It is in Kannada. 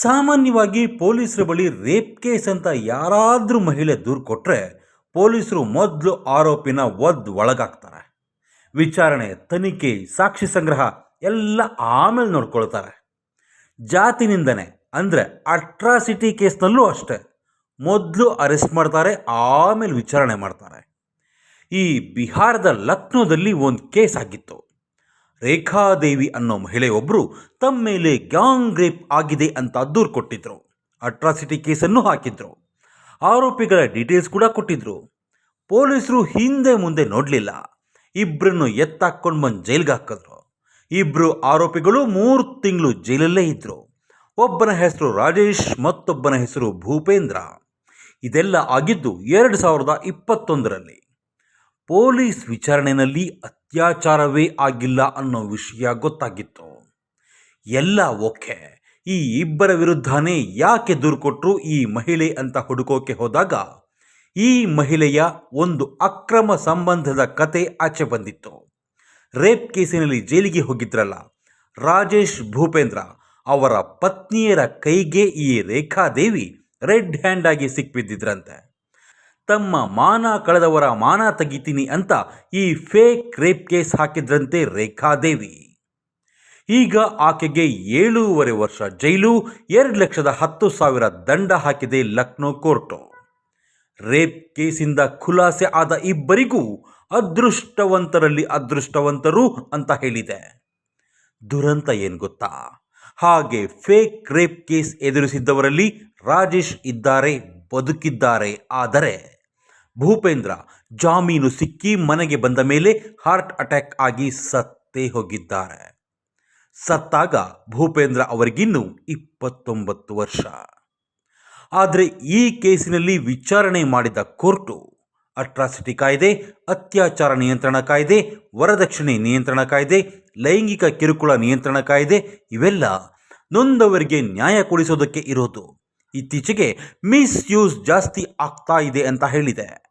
ಸಾಮಾನ್ಯವಾಗಿ ಪೊಲೀಸರ ಬಳಿ ರೇಪ್ ಕೇಸ್ ಅಂತ ಯಾರಾದರೂ ಮಹಿಳೆ ದೂರು ಕೊಟ್ಟರೆ ಪೊಲೀಸರು ಮೊದಲು ಆರೋಪಿನ ಒದ್ದು ಒಳಗಾಗ್ತಾರೆ. ವಿಚಾರಣೆ, ತನಿಖೆ, ಸಾಕ್ಷಿ ಸಂಗ್ರಹ ಎಲ್ಲ ಆಮೇಲೆ ನೋಡ್ಕೊಳ್ತಾರೆ. ಜಾತಿನಿಂದನೆ ಅಂದರೆ ಅಟ್ರಾಸಿಟಿ ಕೇಸ್ನಲ್ಲೂ ಅಷ್ಟೇ. ಮೊದಲು ಅರೆಸ್ಟ್ ಮಾಡ್ತಾರೆ, ಆಮೇಲೆ ವಿಚಾರಣೆ ಮಾಡ್ತಾರೆ. ಈ ಬಿಹಾರದ ಲಕ್ನೋದಲ್ಲಿ ಒಂದು ಕೇಸ್ ಆಗಿತ್ತು. ರೇಖಾದೇವಿ ಅನ್ನೋ ಮಹಿಳೆಯೊಬ್ಬರು ತಮ್ಮ ಮೇಲೆ ಗ್ಯಾಂಗ್ ರೇಪ್ ಆಗಿದೆ ಅಂತ ದೂರು ಕೊಟ್ಟಿದ್ರು. ಅಟ್ರಾಸಿಟಿ ಕೇಸನ್ನು ಹಾಕಿದ್ರು. ಆರೋಪಿಗಳ ಡೀಟೇಲ್ಸ್ ಕೂಡ ಕೊಟ್ಟಿದ್ರು. ಪೊಲೀಸರು ಹಿಂದೆ ಮುಂದೆ ನೋಡಲಿಲ್ಲ. ಇಬ್ಬರನ್ನು ಎತ್ತಾಕೊಂಡು ಬಂದು ಜೈಲ್ಗೆ ಹಾಕಿದ್ರು. ಇಬ್ಬರು ಆರೋಪಿಗಳು ಮೂರು ತಿಂಗಳು ಜೈಲಲ್ಲೇ ಇದ್ದರು ಒಬ್ಬನ ಹೆಸರು ರಾಜೇಶ್, ಮತ್ತೊಬ್ಬನ ಹೆಸರು ಭೂಪೇಂದ್ರ. ಇದೆಲ್ಲ ಆಗಿದ್ದು ಎರಡು ಸಾವಿರದ ಇಪ್ಪತ್ತೊಂದರಲ್ಲಿ. ಪೊಲೀಸ್ ವಿಚಾರಣೆಯಲ್ಲಿ ಅತ್ಯಾಚಾರವೇ ಆಗಿಲ್ಲ ಅನ್ನೋ ವಿಷಯ ಗೊತ್ತಾಗಿತ್ತು. ಎಲ್ಲ ಓಕೆ. ಈ ಇಬ್ಬರ ವಿರುದ್ಧನೇ ಯಾಕೆ ದೂರು ಕೊಟ್ಟರು ಈ ಮಹಿಳೆ ಅಂತ ಹುಡುಕೋಕೆ ಹೋದಾಗ? ಈ ಮಹಿಳೆಯ ಒಂದು ಅಕ್ರಮ ಸಂಬಂಧದ ಕತೆ ಆಚೆ ಬಂದಿತ್ತು. ರೇಪ್ ಕೇಸಿನಲ್ಲಿ ಜೈಲಿಗೆ ಹೋಗಿದ್ರಲ್ಲ. ರಾಜೇಶ್ ಭೂಪೇಂದ್ರ ಅವರ ಪತ್ನಿಯರ ಕೈಗೆ ಈ ರೇಖಾದೇವಿ ರೆಡ್ ಹ್ಯಾಂಡ್ ಆಗಿ ಸಿಕ್ಬಿದ್ದಿದ್ರಂತೆ. ತಮ್ಮ ಮಾನ ಕಳೆದವರ ಮಾನ ತೆಗಿತೀನಿ ಅಂತ ಈ ಫೇಕ್ ರೇಪ್ ಕೇಸ್ ಹಾಕಿದ್ರಂತೆ ರೇಖಾದೇವಿ. ಈಗ ಆಕೆಗೆ ಏಳೂವರೆ ವರ್ಷ ಜೈಲು, ಎರಡು ಲಕ್ಷದ ಹತ್ತು ಸಾವಿರ ದಂಡ ಹಾಕಿದೆ ಲಕ್ನೋ ಕೋರ್ಟು. ರೇಪ್ ಕೇಸಿಂದ ಖುಲಾಸೆ ಆದ ಇಬ್ಬರಿಗೂ ಅದೃಷ್ಟವಂತರಲ್ಲಿ ಅದೃಷ್ಟವಂತರು ಅಂತ ಹೇಳಿದೆ. ದುರಂತ ಏನು ಗೊತ್ತಾ? ಹಾಗೆ ಫೇಕ್ ರೇಪ್ ಕೇಸ್ ಎದುರಿಸಿದ್ದವರಲ್ಲಿ ರಾಜೇಶ್ ಇದ್ದಾರೆ, ಬದುಕಿದ್ದಾರೆ, ಆದರೆ ಭೂಪೇಂದ್ರ ಜಾಮೀನು ಸಿಕ್ಕಿ ಮನೆಗೆ ಬಂದ ಮೇಲೆ ಹಾರ್ಟ್ ಅಟ್ಯಾಕ್ ಆಗಿ ಸತ್ತೇ ಹೋಗಿದ್ದಾರೆ. ಸತ್ತಾಗ ಭೂಪೇಂದ್ರ ಅವರಿಗಿನ್ನೂ ಇಪ್ಪತ್ತೊಂಬತ್ತು ವರ್ಷ. ಆದರೆ ಈ ಕೇಸಿನಲ್ಲಿ ವಿಚಾರಣೆ ಮಾಡಿದ ಕೋರ್ಟು ಅಟ್ರಾಸಿಟಿ ಕಾಯ್ದೆ, ಅತ್ಯಾಚಾರ ನಿಯಂತ್ರಣ ಕಾಯ್ದೆ, ವರದಕ್ಷಿಣೆ ನಿಯಂತ್ರಣ ಕಾಯ್ದೆ, ಲೈಂಗಿಕ ಕಿರುಕುಳ ನಿಯಂತ್ರಣ ಕಾಯ್ದೆ ಇವೆಲ್ಲ ನೊಂದವರಿಗೆ ನ್ಯಾಯ ಕೊಡಿಸೋದಕ್ಕೆ ಇರೋದು. ಇತ್ತೀಚೆಗೆ ಮಿಸ್ಯೂಸ್ ಜಾಸ್ತಿ ಆಗ್ತಾ ಇದೆ ಅಂತ ಹೇಳಿದೆ.